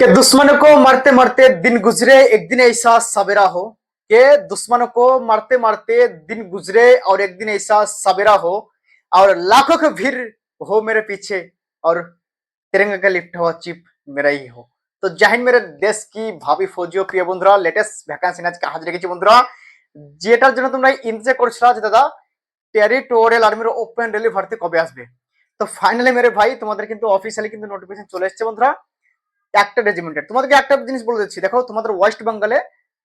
कि दुश्मनों को मारते मारते दिन गुजरे एक दिन ऐसा सवेरा हो कि दुश्मनों को मारते मारते दिन गुजरे और एक दिन ऐसा सवेरा हो और लाखों की भीड़ हो मेरे पीछे और तिरंगा का लिफ्ट हुआ चिप मेरा ही हो তো জাহিন মেরে দেশ কি ভাবি ফৌজিও প্রিয় বন্ধুরা লেটেস্ট ভ্যাকান্সি আজকে হাজির রেখেছি বন্ধুরা যেটার জন্য তোমরা ইন্তেজার করছিল যে দাদা টেরিটোরিয়াল আর্মির ওপেন রেলি ভর্তি কবে আসবে তো ফাইনালি মেরে ভাই তোমাদের কিন্তু অফিসিয়ালি কিন্তু নোটিফিকেশন চলে এসেছে বন্ধুরা একটা রেজিমেন্টের তোমাদেরকে একটা জিনিস বলে দিচ্ছি, দেখো তোমাদের ওয়েস্ট বেঙ্গলে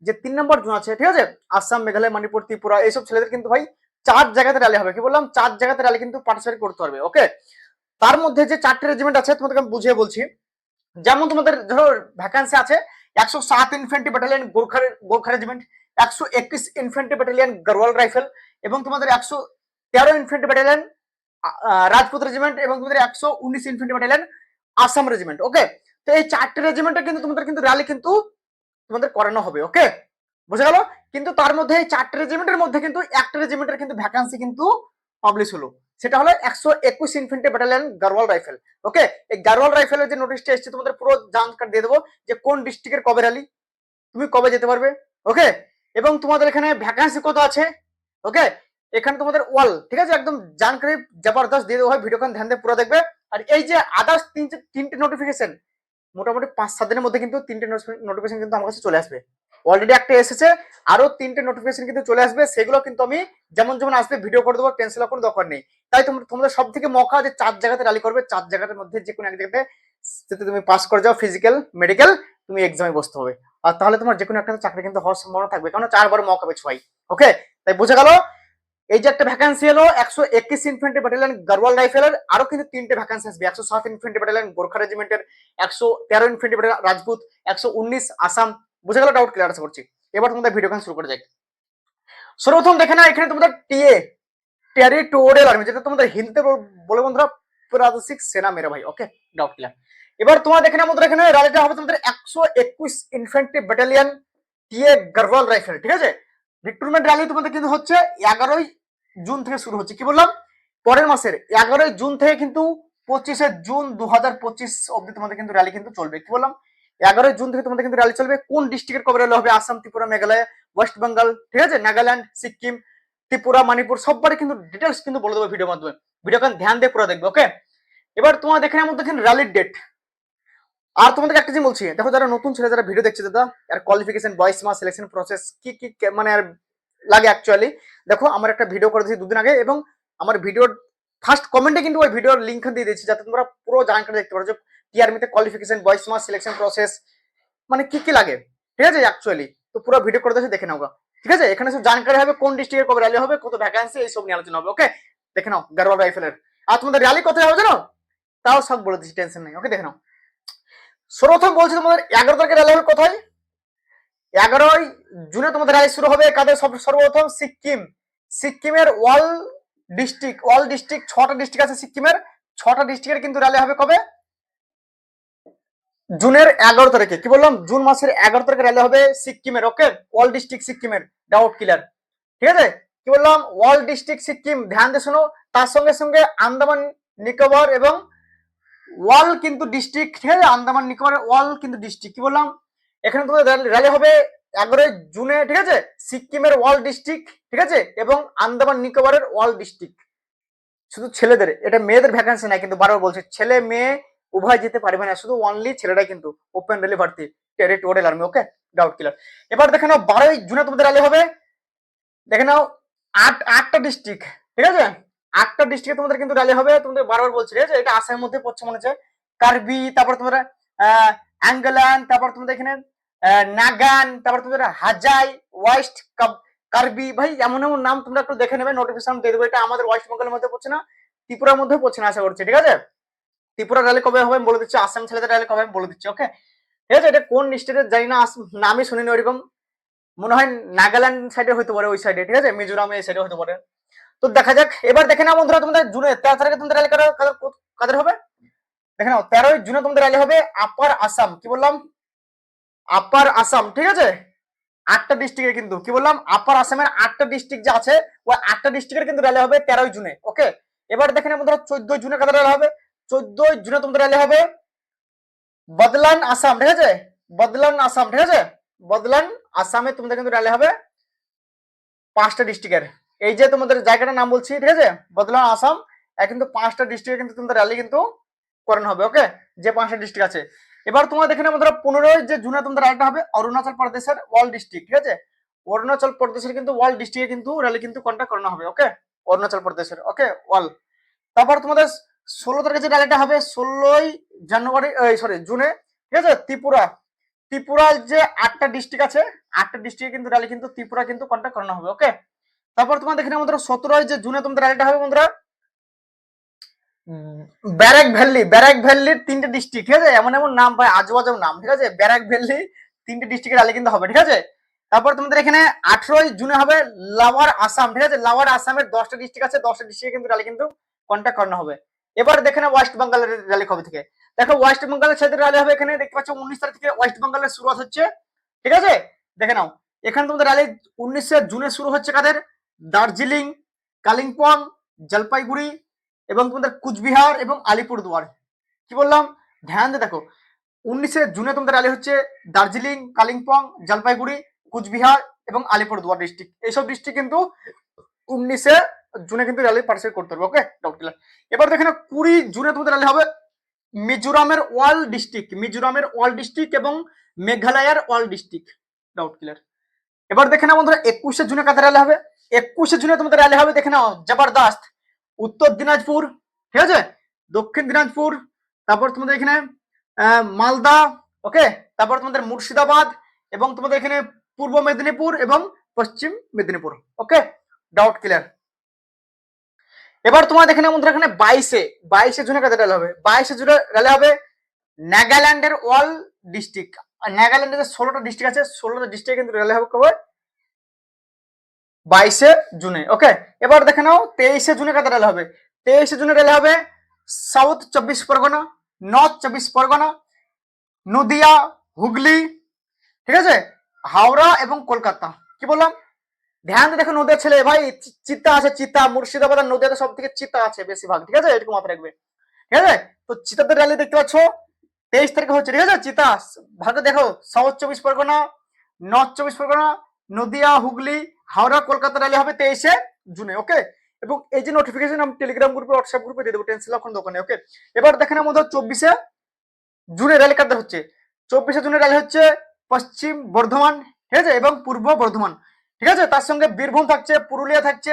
যে তিন নম্বর জোন আছে, ঠিক আছে? আসাম, মেঘালয়, মণিপুর, ত্রিপুরা, এইসব ছেলেদের কিন্তু ভাই চার জায়গাতে র্যালি হবে। কি বললাম? চার জায়গাতে র্যালি কিন্তু পার্টিসিপেট করতে পারবে ওকে তার মধ্যে যে চারটে রেজিমেন্ট আছে, তোমাদেরকে আমি বুঝিয়ে বলছি। যেমন তোমাদের ধরো ভ্যাকান্সি আছে, একশো সাত infantry battalion Gorkha Gorkha regiment একশো একত্রিশ ইনফেন্ট্রি ব্যাটালিয়ন গরওয়াল রাইফেল এবং তোমাদের একশো তেরো ইনফেন্ট্রি ব্যাটালিয়ন রাজপুত রেজিমেন্ট এবং তোমাদের একশো উনিশ infantry battalion Assam regiment okay তো এই চারটে রেজিমেন্টে কিন্তু তোমাদের কিন্তু র্যালি কিন্তু তোমাদের করানো হবে ওকে বুঝে গেল? কিন্তু তার মধ্যে এই চারটে রেজিমেন্টের মধ্যে কিন্তু একটা রেজিমেন্টের কিন্তু ভ্যাকান্সি কিন্তু পাবলিশ হলো। সেটা হলো একশো একুশ infantry battalion Garhwal rifle okay এই গারওয়াল রাইফেলের যে নোটিশটা এসছে, তোমাদের পুরো জানকার দিয়ে দেবো যে কোন ডিস্ট্রিক্টের কবে র্যালি তুমি কবে যেতে পারবে ওকে এবং তোমাদের এখানে ভ্যাকান্সি কত আছে ওকে এখানে তোমাদের ওয়াল ঠিক আছে? একদম জানকারি জবরদস্ত দিয়ে দেবো হয় ভিডিওখান ধ্যান দিয়ে পুরো দেখবে। আর এই যে আদার্স তিনটে তিনটে নোটিফিকেশন মোটামুটি পাঁচ, সাত দিনের মধ্যে কিন্তু তিনটে নোটিফিকেশন কিন্তু আমার কাছে চলে আসবে। অলরেডি একটা এসেছে, আরও তিনটে নোটিফিকেশন কিন্তু চলে আসবে, সেগুলো কিন্তু আমি যেমন যেমন আসবে ভিডিও করে দেবো টেনশন কোনো দরকার নেই। তাই তোমরা তোমাদের সব থেকে মকা যে চার জায়গাতে র্যালি করবে, চার জায়গার মধ্যে যে কোনো এক জায়গাতে তুমি পাস করে যাও ফিজিক্যাল মেডিকেল তুমি এক্সামে বসতে হবে। আর তাহলে তোমার যে কোনো একটা চাকরি কিন্তু হওয়ার সম্ভাবনা থাকবে কারণ চারবার মকা পেয়েছ ভাই ওকে তাই বুঝে গেল? এই যে একটা ভ্যাকান্সি হলো একশো একুশ ইনফেন্ট্রি ব্যাটালিয়ন গারওয়াল রাইফেলের আরও কিন্তু তিনটে ভ্যাকান্সি আসবে। একশো সাত ইনফেন্ট্রি ব্যাটালিয়ন গোর্খা রেজিমেন্টের একশো তেরো ইনফেন্ট্রি ব্যাটালিয়ন রাজপুত একশো উনিশ আসাম বুঝে গেল ডাউট ক্লিয়ার করছি। এবার তোমাদের ভিডিও শুরু করে যাই সর্বপ্রথম দেখে না এখানে তোমাদের টিএ টেরিটোরিয়াল আর্মি যেটা তোমাদের হিন্দিতে বলে বন্ধুরা, প্রাদেশিক সেনা মেরে ভাই ওকে ডাউট ক্লিয়ার এবার তোমার দেখে না আমাদের এখানে র্যালিটা হবে তোমাদের একশো একুশ infantry battalion TA Garhwal rifle ঠিক আছে? রিক্রুটমেন্ট র্যালি তোমাদের কিন্তু হচ্ছে এগারোই জুন থেকে শুরু হচ্ছে। কি বললাম? পরের মাসের এগারোই জুন থেকে কিন্তু পঁচিশে জুন দু হাজার পঁচিশ অব্দি তোমাদের কিন্তু র্যালি কিন্তু চলবে। কি বললাম? এগারোই জুন থেকে তোমাদের কিন্তু র্যালি চলবে। কোন ডিস্ট্রিক্টের কবে র্যালি হবে? আসাম, ত্রিপুরা, মেঘালয় ওয়েস্ট বেঙ্গল ঠিক আছে? নাগাল্যান্ড সিকিম ত্রিপুরা, মণিপুর সববারে কিন্তু ডিটেলস কিন্তু বলে দেবো ভিডিওর মাধ্যমে। ভিডিও কান ধ্যান দিয়ে পুরো দেখবে ওকে এবার তোমার দেখে নেওয়ার মধ্যে র্যালির ডেট আর তোমাদের একটা জিনিস বলছি, দেখো যারা নতুন ছেলে, যারা ভিডিও দেখছে দাদা আর কোয়ালিফিকেশন বয়স মাস সিলেকশন প্রসেস কি কি মানে আর লাগে অ্যাকচুয়ালি দেখো, আমার একটা ভিডিও করে দিয়েছি দুদিন আগে এবং আমার ভিডিওর ফার্স্ট কমেন্টে কিন্তু ওই ভিডিওর লিঙ্ক দিয়ে দিয়েছি যাতে তোমরা পুরো জানকারি দেখতে পারো যে টিআরমিতে কোয়ালিফিকেশন বয়স মাস সিলেকশন প্রসেস মানে কি কি লাগে। ঠিক আছে অ্যাকচুয়ালি তো পুরো ভিডিও করে দিয়েছি, দেখে নাও ঠিক আছে? এখানে সব জানকারি হবে, কোন ডিস্ট্রিক্টের কবে র্যালি হবে, কত ভ্যাকান্সি এইসব নিয়ে আলোচনা হবে ওকে দেখে নাও গারওয়াল রাইফেলের আর তোমাদের র্যালি কোথায় হবে জানো? তাও সব বলে দিচ্ছি টেনশন নেই ওকে দেখে নাও। সর্বপ্রথম বলছি তোমাদের এগারো তারিখে র্যালি হবে কোথায়? এগারোই জুনে তোমাদের র্যালি শুরু হবে, কাদের সর্বপ্রথম? সিকিম। সিকিমের ওয়াল ডিস্ট্রিক্ট ওয়াল ডিস্ট্রিক্ট ছটা ডিস্ট্রিক্ট আছে সিকিমের। ছটা ডিস্ট্রিক্টের কিন্তু র্যালি হবে কবে? জুনের এগারো তারিখে। কি বললাম? জুন মাসের এগারো তারিখে র্যালি হবে সিকিমের ওকে ওয়াল ডিস্ট্রিক্ট সিকিমের ডাউট ক্লিয়ার ঠিক আছে? কি বললাম? ওয়াল ডিস্ট্রিক্ট সিকিম, ধ্যান দিয়ে শোনো। তার সঙ্গে সঙ্গে আন্দামান, নিকোবর এবং ওয়াল কিন্তু ডিস্ট্রিক্ট, ঠিক আছে? আন্দামান নিকোবরের ওয়াল কিন্তু ডিস্ট্রিক্ট। কি বললাম? এখানে তোমাদের র্যালি হবে এগারোই জুনে, ঠিক আছে? সিকিমের ওয়াল ডিস্ট্রিক্ট ঠিক আছে? এবং আন্দামান নিকোবরের ওয়াল ডিস্ট্রিক্ট। শুধু ছেলেদের, এটা মেয়েদের ভ্যাকান্সি নাই, কিন্তু বারবার বলছে, ছেলে মেয়ে উভয় যেতে পারবে না, শুধু অনলি ছেলেরাই কিন্তু ওপেন রেলি ভর্তি territorial army okay doubt clear এবার দেখে নাও, বারোই জুনে তোমাদের র্যালি হবে। দেখে নাও, আট, আটটা ডিস্ট্রিক্ট ঠিক আছে? আটটা ডিস্ট্রিক্টে তোমাদের কিন্তু র্যালি হবে, তোমাদের বারবার বলছি, ঠিক আছে? এটা আসামের মধ্যে পড়ছে মনে হচ্ছে। কার্বি, তারপর তোমাদের, আহ অ্যাঙ্গেলান তারপর তোমাদের এখানে নাগান, তারপর তোমাদের হাজাই, ওয়েস্ট কার্বি, ভাই, এমন এমন নাম তোমরা একটু দেখে নেবে নোটিফিকেশন দিয়ে দেবো। এটা আমাদের ওয়েস্ট বেঙ্গলের মধ্যে পড়ছে না, ত্রিপুরার মধ্যে পড়ছে না, আশা করছি, ঠিক আছে? ত্রিপুরা র্যালি কবে হবে বলে দিচ্ছি, আসাম ছেলেদের র্যালি কবে বলে দিচ্ছি ওকে ঠিক আছে, এটা কোন স্টেটের জানি না নামই শুনিনি ওইরকম। মনে হয় নাগাল্যান্ড সাইডে হতে পারে ওই সাইডে ঠিক আছে? মিজোরাম এই সাইডে হতে পারে। তো দেখা যাক, এবার দেখে নাও বন্ধুরা তোমাদের জুনে, তেরো তারিখে তোমাদের র্যালি কাদের হবে? দেখে নাও, তেরোই জুনে তোমাদের র্যালি হবে আপার আসাম কি বললাম? আপার আসাম ঠিক আছে? আটটা ডিস্ট্রিক্টের কিন্তু, কি বললাম? আপার আসামের আটটা ডিস্ট্রিক্ট যে আছে, ওই আটটা ডিস্ট্রিক্টের কিন্তু র্যালি হবে তেরোই জুনে ওকে এবার দেখেন বন্ধুরা, চোদ্দই জুনে কাদের র্যালি হবে? চোদ্দই জুনে তোমাদের র্যালি হবে বদলান আসাম, ঠিক আছে? বদলান আসাম, ঠিক আছে? বদলান আসামে তোমাদের কিন্তু র্যালি হবে পাঁচটা ডিস্ট্রিক্টের এই যে তোমাদের জায়গাটার নাম বলছি, ঠিক আছে? বদলান আসাম কিন্তু পাঁচটা ডিস্ট্রিক্টে কিন্তু তোমাদের র্যালি কিন্তু করানো হবে ওকে যে পাঁচটা ডিস্ট্রিক্ট আছে। এবার তোমার দেখে নেব ধরো পনেরোই যে জুনে তোমাদের র্যালিটা হবে অরুণাচল প্রদেশের ওয়াল ডিস্ট্রিক্ট, ঠিক আছে? অরুণাচল প্রদেশের কিন্তু ওয়াল ডিস্ট্রিক্টে কিন্তু র্যালি কিন্তু কন্ট্যাক্ট করানো হবে ওকে অরুণাচল প্রদেশের ওকে ওয়াল। তারপর তোমাদের ষোলো তারিখে যে র্যালিটা হবে ষোলোই জানুয়ারি সরি জুনে, ঠিক আছে? ত্রিপুরা। ত্রিপুরার যে আটটা ডিস্ট্রিক্ট আছে, আটটা ডিস্ট্রিক্টে কিন্তু র্যালি কিন্তু ত্রিপুরা কিন্তু কন্ট্যাক্ট করানো হবে ওকে তারপর তোমার দেখে নেব বন্ধুরা সতেরোই যে জুনে তোমাদের র্যালিটা হবে বন্ধুরা ব্যারাক ভ্যালি, ব্যারাক ভ্যালির তিনটে ডিস্ট্রিক্ট ঠিক আছে? এমন এমন নাম ভাই, আজব আজব নাম, ঠিক আছে? ব্যারাক ভ্যালি তিনটে ডিস্ট্রিক্টের র্যালি কিন্তু হবে, ঠিক আছে? তারপর তোমাদের এখানে আঠেরোই জুনে হবে লাওয়ার আসাম, ঠিক আছে? লাওয়ার আসামের দশটা ডিস্ট্রিক্ট আছে, দশটা ডিস্ট্রিক্টে কিন্তু র্যালি কিন্তু কন্ট্যাক্ট করানো হবে। এবার দেখে না ওয়েস্ট বেঙ্গলের র্যালি কবে থেকে। দেখো ওয়েস্ট বেঙ্গলের সাথে র্যালি হবে এখানে, দেখতে পাচ্ছ, উনিশ তারিখ থেকে ওয়েস্ট বেঙ্গলের শুরু হচ্ছে, ঠিক আছে? দেখে নাও, এখানে তোমাদের র্যালি উনিশে জুনে শুরু হচ্ছে কাদের? দার্জিলিং, কালিম্পং, জলপাইগুড়ি এবং তোমাদের কুচবিহার এবং আলিপুরদুয়ার কি বললাম? ধ্যান দিয়ে দেখো। উনিশে জুনে তোমাদের র্যালি হচ্ছে দার্জিলিং, কালিম্পং, জলপাইগুড়ি, কুচবিহার এবং আলিপুরদুয়ার ডিস্ট্রিক্ট এইসব ডিস্ট্রিক্ট কিন্তু উনিশে জুনে কিন্তু র্যালি পার্টিসিপেট করতে হবে ওকে ক্লিয়ার এবার দেখে না কুড়ি জুনে তোমাদের র্যালি হবে মিজোরামের ওয়াল ডিস্ট্রিক্ট মিজোরামের ওয়াল ডিস্ট্রিক্ট এবং মেঘালয়ের ওয়াল ডিস্ট্রিক্ট ডাউট ক্লিয়ার এবার দেখে না বন্ধুরা, একুশে জুনে কাদের র্যালি হবে? একুশে জুনে তোমাদের র্যালি হবে, দেখে নাও, জবরদস্ত উত্তর দিনাজপুর, ঠিক আছে? দক্ষিণ দিনাজপুর, তারপর তোমাদের এখানে মালদা ওকে তারপর তোমাদের মুর্শিদাবাদ এবং তোমাদের এখানে পূর্ব মেদিনীপুর এবং পশ্চিম মেদিনীপুর ওকে ডাউট ক্লিয়ার এবার তোমার এখানে বন্ধুরা এখানে বাইশে বাইশে জুনে কাদের র্যালি হবে? বাইশে জুনে র্যালি হবে নাগাল্যান্ডের অল ডিস্ট্রিক্ট। নাগাল্যান্ডের যে ষোলোটা ডিস্ট্রিক্ট আছে, ষোলোটা ডিস্ট্রিক্ট কিন্তু র্যালি হবে কবে? বাইশে জুনে ওকে এবার দেখে নাও, তেইশে জুনে কাদের র্যালি হবে? তেইশে জুনে র্যালি হবে সাউথ চব্বিশ পরগনা নর্থ চব্বিশ পরগনা, নদিয়া, হুগলি, ঠিক আছে? হাওড়া এবং কলকাতা। কি বললাম? ধ্যান দেখো নদিয়া ছেলে, ভাই, চি- চিত্তা আছে চিত্তা মুর্শিদাবাদ আর নদিয়াতে সব থেকে চিত্তা আছে বেশিরভাগ, ঠিক আছে? এটুকু মাথায় রাখবে। ঠিক আছে? তো চিতাদের র্যালি দেখতে পাচ্ছ, তেইশ তারিখে হচ্ছে, ঠিক আছে? চিতা, ভাগে দেখো সাউথ চব্বিশ পরগনা নর্থ চব্বিশ পরগনা, নদিয়া, হুগলি হাওড়া, কলকাতা র্যালি হবে তেইশে জুনে ওকে এবং এই যে নোটিফিকেশন আমি টেলিগ্রাম গ্রুপে হোয়াটসঅ্যাপ গ্রুপে দিয়ে দেবো টেনশন এখন দোকানে ওকে এবার দেখেন আমাদের চব্বিশে জুনে র্যালি কাদের হচ্ছে। চব্বিশে জুনে র্যালি হচ্ছে পশ্চিম বর্ধমান, ঠিক আছে? এবং পূর্ব বর্ধমান, ঠিক আছে? তার সঙ্গে বীরভূম থাকছে, পুরুলিয়া থাকছে,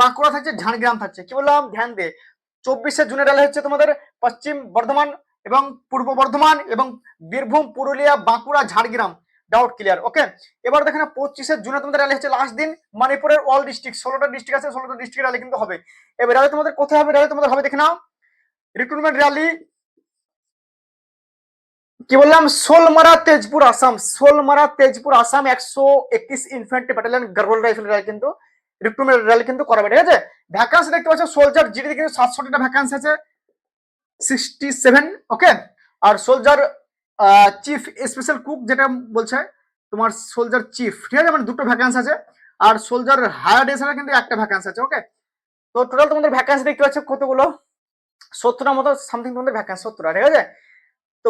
বাঁকুড়া থাকছে, ঝাড়গ্রাম থাকছে। কি বললাম? ধ্যান দে চব্বিশে জুনে র্যালি হচ্ছে তোমাদের পশ্চিম বর্ধমান এবং পূর্ব বর্ধমান এবং Birbhum, Purulia, Bankura, Jhargram. Doubt clear okay এবার দেখেন পঁচিশে জুনে তোমাদের র্যালি হচ্ছে লাস্ট দিন মণিপুরের অল ডিস্ট্রিক্ট ষোলোটা ডিস্ট্রিক্ট আছে, ষোলোটা ডিস্ট্রিক্ট র্যালি কিন্তু হবে। এবার র্যালি তোমাদের কোথায় হবে? র্যালি তোমাদের হবে, দেখে নাও। রিক্রুটমেন্ট র্যালি কি বললাম? সোলমারা, তেজপুর, আসাম। সোলমারা, তেজপুর, আসাম একশো একত্রিশ infantry battalion Garhwal rifle rally কিন্তু রিক্রুটমেন্ট র্যালি কিন্তু করাবে, ঠিক আছে? ভ্যাকান্সি দেখতে পাচ্ছ সোলজার জিডি কিন্তু সাতষট্টিটা ভ্যাকান্সি আছে সিক্সটি সেভেন ওকে আর সোলজার চিফ স্পেশাল কুক যেটা বলছে, তোমার সোলজার চিফ ঠিক আছে? মানে দুটো ভ্যাকান্সি আছে। আর সোলজার হায়ার এছাড়া কিন্তু একটা ভ্যাকান্সি আছে ওকে তো টোটাল তোমাদের ভ্যাকান্সি দেখতে পাচ্ছ কতগুলো? সত্তরটা মতো সামথিং তোমাদের ভ্যাকান্সি সত্তরটা, ঠিক আছে? তো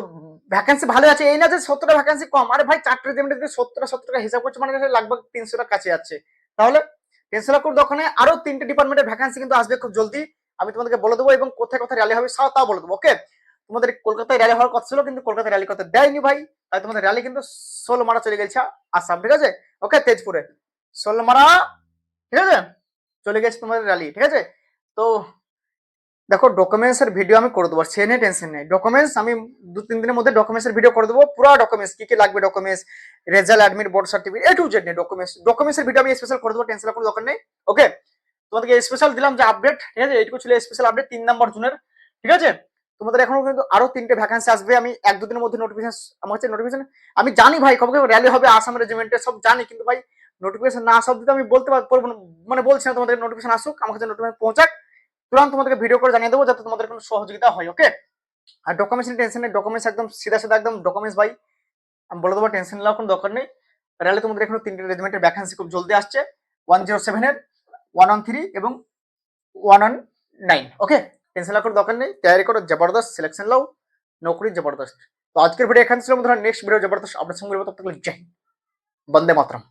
ভ্যাকান্সি ভালো আছে। এই না যে সত্তরটা ভ্যাকান্সি কম। আরে ভাই, চারটে রেজিমেন্টে যদি সত্তরটা সত্তরটা হিসাব করছে মানে লাগভগ তিনশোটা কাছে যাচ্ছে। তাহলে তিনশো লাখ দোকানে আরও তিনটে ডিপার্টমেন্টের ভ্যাকান্সি কিন্তু আসবে খুব জলদি। আমি তোমাদেরকে বলে দেবো এবং কোথায় কোথায় র্যালি হবে, সব তাও বলে দেবো ওকে তোমাদের কলকাতায় র্যালি হওয়ার কথা ছিল, কিন্তু কলকাতায় র্যালি করতে দেয়নি ভাই। তাই তোমাদের র্যালি কিন্তু ষোলমারা চলে গেছে, আসাম, ঠিক আছে? ওকে তেজপুরে। ষোলমারা ঠিক আছে? চলে গেছে তোমাদের র্যালি ঠিক আছে? তো দেখো ডকুমেন্টস এর ভিডিও আমি করে দেবো সে নিয়ে টেনশন নেই। ডকুমেন্টস আমি দু তিন দিনের মধ্যে ডকুমেন্টস এর ভিডিও করে দেবো, পুরো ডকুমেন্টস কি কি লাগবে documents result admit board certificate A to Z নিয়ে ডকুমেন্টস ডকুমেন্টস এর ভিডিও আমি স্পেশাল করে দেবো টেনশন কোনো দরকার নেই। ওকে তোমাদেরকে স্পেশাল দিলাম যে আপডেট ঠিক আছে? এইটুকু ছিল স্পেশাল আপডেট তিন নম্বর জুনের ঠিক আছে? তোমাদের এখনও কিন্তু আরও তিনটে ভ্যাকান্সি আসবে। আমি এক দুদিনের মধ্যে নোটিফিকেশন আমার হচ্ছে নোটিফিকেশন আমি জানি ভাই কবে র্যালি হবে, আসাম রেজিমেন্টের সব জানি, কিন্তু ভাই নোটিফিকেশন না আসা অব্দি আমি বলতে পার- পারব মানে বলছি না তোমাদের নোটিফিকেশন আসুক আমার কাছে নোটিফিকেশন পৌঁছাক। তুরন্ত তোমাদেরকে ভিডিও করে জানিয়ে দেবো যাতে তোমাদের কোনো সহযোগিতা হয় ওকে আর ডকুমেন্টস নিয়ে টেনশন নেই ডকুমেন্টস একদম সিধা সিধা একদম ডকুমেন্টস ভাই, আমি বলে দেবো টেনশন নেওয়ার কোনো দরকার নেই। র্যালি তোমাদের এখনও তিনটে রেজিমেন্টের ভ্যাকান্সি খুব জলদি আসছে। ওয়ান জিরো সেভেনের ওয়ান অন থ্রি এবং one on nine okay tension রাখার দরকার নেই। তৈরি করো, জবরদস্ত সিলেকশন লাও নৌকরি জবরদস্ত। তো আজকের ভিডিও এখানে ছিল বন্ধুরা। নেক্সট ভিডিও জবরদস্ত আপনার সঙ্গে জয়। বন্দে মাতরম।